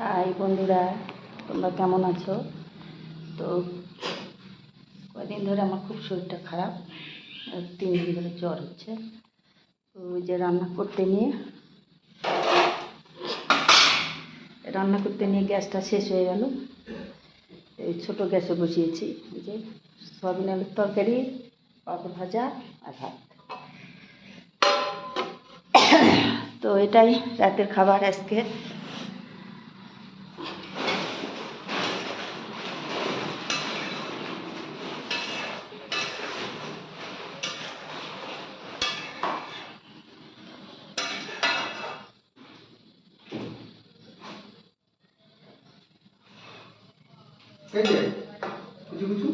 High বন্ধুরা, তোমরা কেমন আছো? তো কয়দিন ধরে আমার খুব শরীরটা খারাপ তিন দিন ধরে জ্বর হচ্ছে। তো ওই যে রান্না করতে নিয়ে, রান্না করতে নিয়ে গ্যাসটা শেষ হয়ে গেল। এই ছোটো গ্যাসে বসিয়েছি, এই যে সয়াবিন তরকারি, পাপড় ভাজা আর ভাত। তো এটাই রাতের খাবার আজকে। এই কিছু কিছু?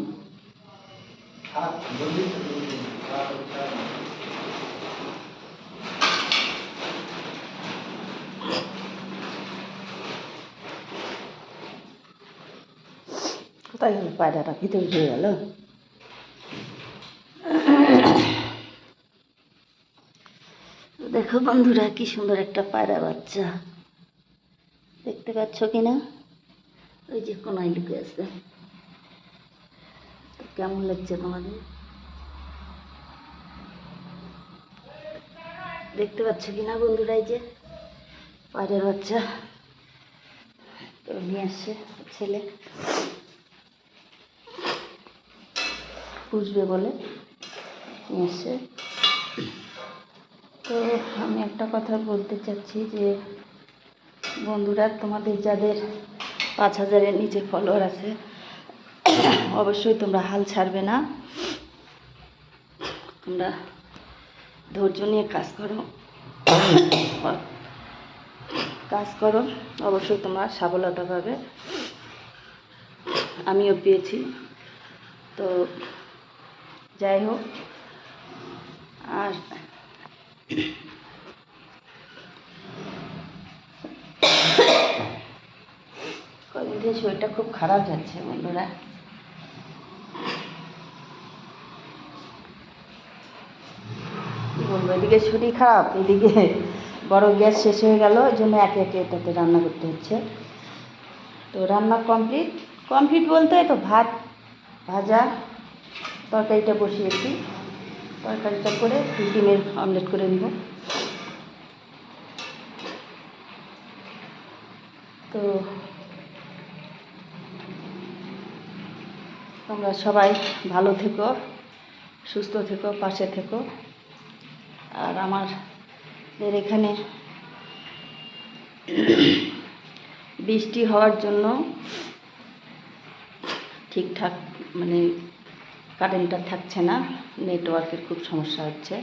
কোথায় গেল পায়রাটা? ভিতরে ঢুকে গেল? দেখো বন্ধুরা, কি সুন্দর একটা পায়রা বাচ্চা। দেখতে পাচ্ছ কি না ওই যে কোনায় লুকে আছে। তো কেমন লাগছে তোমাদের? দেখতে পাচ্ছ কি না বন্ধুরা এই যে? পায়রার বাচ্চা। তো নিয়ে আসছে ছেলে। পুষবে বলে নিয়ে আসছে। তো আমি একটা কথা বলতে চাচ্ছি যে, বন্ধুরা তোমাদের যাদের পাঁচ হাজারের নিচে ফলোয়ার আছে। অবশ্যই তোমরা হাল ছাড়বে না। তোমরা ধৈর্য নিয়ে কাজ করো। কাজ করো। অবশ্যই তোমরা সফলতা পাবে। আমিও পেয়েছি। তো যাই হোক, আর কদিন থেকে শরীরটা খুব খারাপ যাচ্ছে, বন্ধুরা। বলব, এদিকে শরীর খারাপ, এদিকে বড় গ্যাস শেষ হয়ে গেল ওই জন্য একে একে এটাতে রান্না করতে হচ্ছে। তো রান্না কমপ্লিট। কমপ্লিট বলতে তো ভাত, ভাজা, তরকারিটা বসিয়েছি। তরকারিটা করে ডিমের অমলেট করে নেব তো তোমরা সবাই ভালো থেকো, সুস্থ থেকো, পাশে থেকো। আর আমাদের এখানে বৃষ্টি হওয়ার জন্য ঠিকঠাক মানে কারেন্টটা থাকছে না নেটওয়ার্কের খুব সমস্যা হচ্ছে।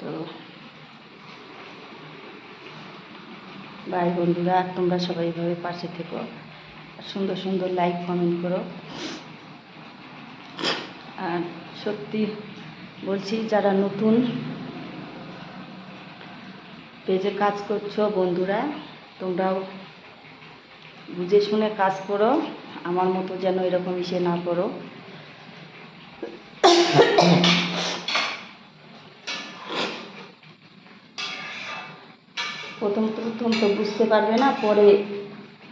তো ভাই বন্ধুরা তোমরা সবাই এভাবে পাশে থেকো। সুন্দর সুন্দর লাইক কমেন্ট করো। আর সত্যি বলছি, যারা নতুন পেজে কাজ করছ বন্ধুরা, তোমরাও বুঝে শুনে কাজ করো, আমার মতো যেন এরকম ইসে না করো। প্রথম প্রথম তো বুঝতে পারবে না, পরে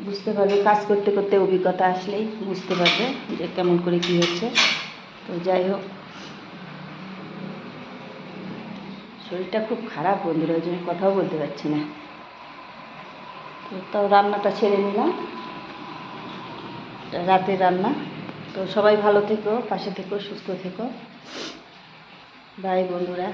বুঝতে পারবে, কাজ করতে করতে অভিজ্ঞতা আসলেই বুঝতে পারবে যে কেমন করে কী হচ্ছে। তো যাই হোক। শরীরটা খুব খারাপ বন্ধুরা, ওই জন্য কথাও বলতে পারছি না। তো তাও রান্নাটা ছেড়ে নিলাম। রাতে রাতের রান্না। তো সবাই ভালো থেকো, পাশে থেকো, সুস্থ থেকো। বাই বন্ধুরা।